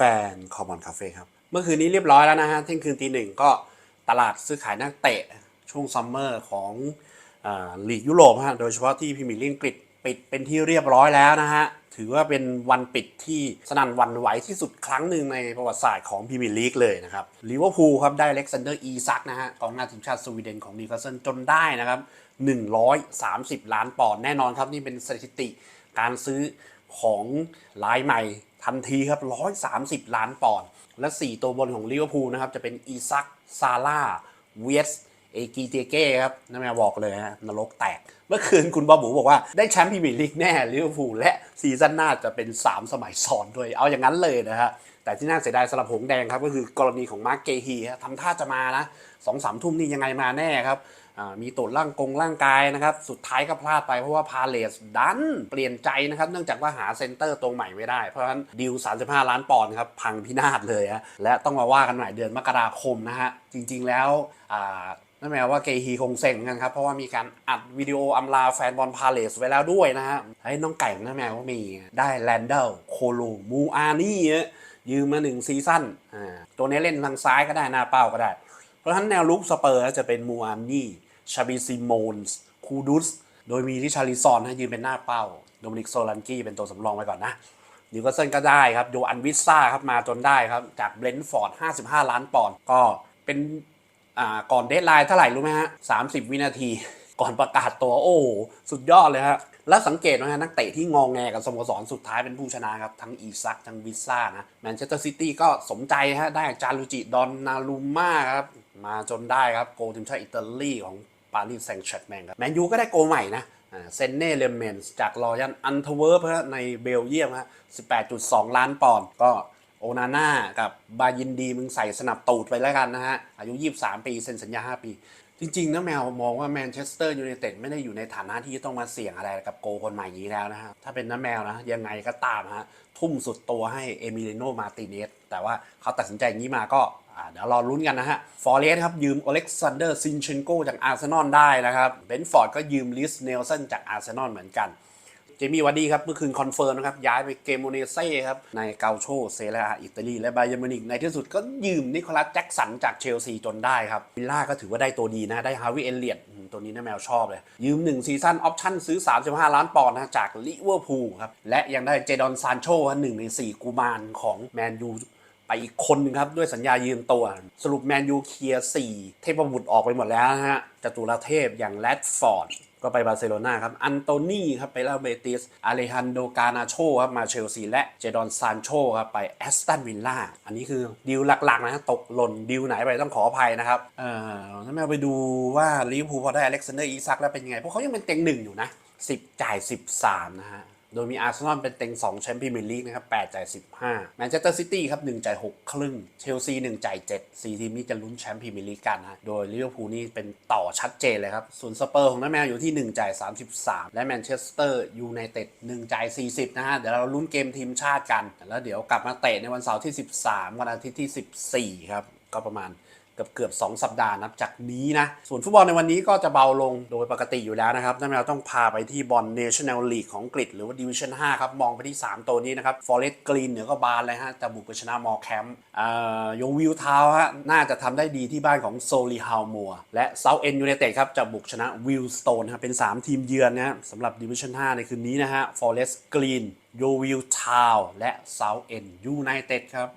ฟนคอมมอนคาเฟ่ครับ เมื่อคืนนี้เรียบร้อยแล้วนะฮะเที่ยงคืนตีหนึ่งก็ตลาดซื้อขายนักเตะช่วงซัมเมอร์ของอลีกยุโรปฮะโดยเฉพาะที่พรีเมียร์ลีกอังกฤษปิดเป็นที่เรียบร้อยแล้วนะฮะ ถือว่าเป็นวันปิดที่สนั่นวันไหวที่สุดครั้งหนึ่งในประวัติศาสตร์ของพรีเมียร์ลีกเลยนะครับลิเวอร์พูลครับได้เล็กซานเดอร์อีซักนะฮะกองหน้าทีมชาติสวีเดนของนิวคาสเซิลจนได้นะครับ 130 ล้านปอนด์แน่นอนครับ นี่เป็นสถิติการซื้อของรายใหม่ ทันทีครับ 130 ล้านปอนด์และ 4 ตัวบนของลิเวอร์พูลนะครับ จะเป็นอีซักซาร่าเวส เอกีเตเก้ครับนั่นแม่บอกเลยฮะนรกแตก เมื่อคืนคุณบอบูบอกว่าได้แชมป์พรีเมียร์ลีกแน่ลิเวอร์พูลและซีซั่นหน้าจะเป็น 3 สมัยซ้อนด้วย เอาอย่างนั้นเลยนะฮะแต่ที่น่าเสียดายสำหรับหงแดงครับก็คือกรณีของมาร์กเกฮีทำท่าจะมานะสองสามทุ่มนี่ยังไงมาแน่ครับมีตรวจร่างกงร่างกายนะครับ สุดท้ายก็พลาดไปเพราะว่าพาเลสดันเปลี่ยนใจนะครับ เนื่องจากว่าหาเซนเตอร์ตรงใหม่ไม่ได้ เพราะฉะนั้นดิว 35 ล้านปอนด์ครับ พังพินาศเลยฮะและต้องมาว่ากันใหม่เดือนมกราคมนะฮะ จริงๆแล้ว นั่นหมายว่าเกฮีคงเซ็งกันครับ เพราะว่ามีการอัดวิดีโออำลาแฟนบอลพาเลสไว้แล้วด้วยนะฮะไอ้น้องไก่นั่นหมายว่ามีได้แลนเดลโคลูมูอานี่เนี่ยยืมมาหนึ่งซีซั่นอ่าตัวนี้เล่นทางซ้ายก็ได้หน้าเป้าก็ได้ เพราะฉะนั้นแนวลุกสเปอร์จะเป็นมูอานี่ชาบิซิโมนส์คูดุสโดยมีริชาริซอนให้ยืนเป็นหน้าเป้าโดมินิกโซลันกี้เป็นตัวสำรองไว้ก่อนนะนิวคาสเซิลก็ได้ครับโยอันวิสซ่าครับมาจนได้ครับจากเบรนท์ฟอร์ด 55 ล้านปอนด์ก็เป็น ก่อนเดทไลน์เท่าไหร่รู้ไหมฮะ30วินาที ก่อนประกาศตัวโอ้สุดยอดเลยฮะแล้วสังเกตนะฮะนักเตะที่งองแงกับสโมสรสุดท้ายเป็นผู้ชนะครับ ทั้งอีซักทั้งวิซ่านะแมนเชสเตอร์ซิตี้ก็สมใจฮะได้จารุจิดอนนารูม่าครับ มาจนได้ครับ โกทีมชาติอิตาลีของปารีสแซงต์แชร์แมงครับแมนยูก็ได้โกใหม่นะเซนเน่เลมเมนส์จากรอยันอันเทเวิร์ฟฮะในเบลเยียมฮะ18.2 ล้านปอนด์ก็ โอนาน่ากับบายินดีมึงใส่สนับตูดไปแล้วกันนะฮะ อายุ 23 ปีเซ็นสัญญา 5 ปี จริงๆนะแมวมองว่าแมนเชสเตอร์ยูไนเต็ดไม่ได้อยู่ในฐานะที่จะต้องมาเสี่ยงอะไรกับโกคนใหม่นี้แล้วนะฮะ ถ้าเป็นน้าแมวนะ ยังไงก็ตามฮะ ทุ่มสุดตัวให้เอมิเลโนมาติเนสแต่ว่าเขาตัดสินใจงนี้มาก็เดี๋ยวรอลุ้นกันนะฮะ ฟอร์เรสครับ ยืมอเล็กซานเดอร์ซินเชนโกจากอาร์เซนอลได้นะครับ เบนฟอร์ดก็ยืมลิสเนลสันจากอาร์เซนอลเหมือนกัน จมี่วัดดี้ครับเมื่อคืนคอนเฟิร์มนะครับ ย้ายไปเกมโมเนเซ่ครับ ในเกาโชเซเรียอิตาลี และไบเยอร์มินิกในที่สุดก็ยืมนิโคลัสแจ็กสันจากเชลซีจนได้ครับวิลล่าก็ถือว่าได้ตัวดีนะ ได้ฮาวิเอเลียตตัวนี้นะแมวชอบเลย ยืม 1 ซีซั่นออปชั่นซื้อ 35 ล้านปอนด์นะจากลิเวอร์พูลครับ และยังได้เจดอนซานโชครับหนึ่งใน 4กุมารของแมนยูไปอีกคนนึงครับ ด้วยสัญญายืมตัว สรุปแมนยูเคลียร์4เทพบุตรออกไปหมดแล้วนะฮะจตุรเทพอย่างแรดฟอร์ด ก็ไปบาร์เซโลนาครับ อันโตนีครับไปเล้วเบติสอาเลฮันโดกานาโชครับมาเชลซีและเจดอนซานโชครับไปแอสตันวิลล่า อันนี้คือดีลหลักๆนะฮะตกหล่นดีลไหนไปต้องขออภัยนะครับ เอ่อถ้าเราไปดูว่าลิเวอร์พูลพอได้อเล็กซานเดอร์อีซักแล้วเป็นยังไง พวกเขายังเป็นเต็งหนึ่งอยู่นะ 10 จ่าย 13 นะฮะ โดยมีอาร์เซนอลเป็นเต็ง 2 แชมป์พรีเมียร์ลีกนะครับ8จ่าย15แมนเชสเตอร์ซิตี้ครับ1จ่าย6 ครึ่ง เชลซี1จ่าย7 4 ทีมนี้จะลุ้นแชมป์พรีเมียร์ลีกกันนะโดยลิเวอร์พูลนี่เป็นต่อชัดเจนเลยครับ ส่วนสเปอร์ของน้าแมวอยู่ที่ 1จ่าย33 และแมนเชสเตอร์ยูไนเต็ด1จ่าย40 นะฮะ เดี๋ยวเราลุ้นเกมทีมชาติกัน แล้วเดี๋ยวกลับมาเตะในวันเสาร์ที่ 13 วันอาทิตย์ที่ 14 ครับ ก็ประมาณ กือบเกือบ2สัปดาห์นับจากนี้นะ ส่วนฟุตบอลในวันนี้ก็จะเบาลงโดยปกติอยู่แล้วนะครับนั่นหมายควาต้องพาไปที่บอล National League ของอังกฤษหรือว่า Division 5ครับ มองไปที่ 3 ตัวนี้นะครับ Forest Green เนี่ยก็บานเลยฮะจะบุกไปชนะมอร์แคมป์โยวิลทาวฮะ น่าจะทำได้ดีที่บ้านของโซลีฮาวมัวและ South End United ครับจะบุกชนะวิลสโตนครับเป็น 3 ทีมเยือนนะฮะสำหรับ Division 5ในคืนนี้นะฮะ Forest Green โยวิลทาวและ South End United ครับ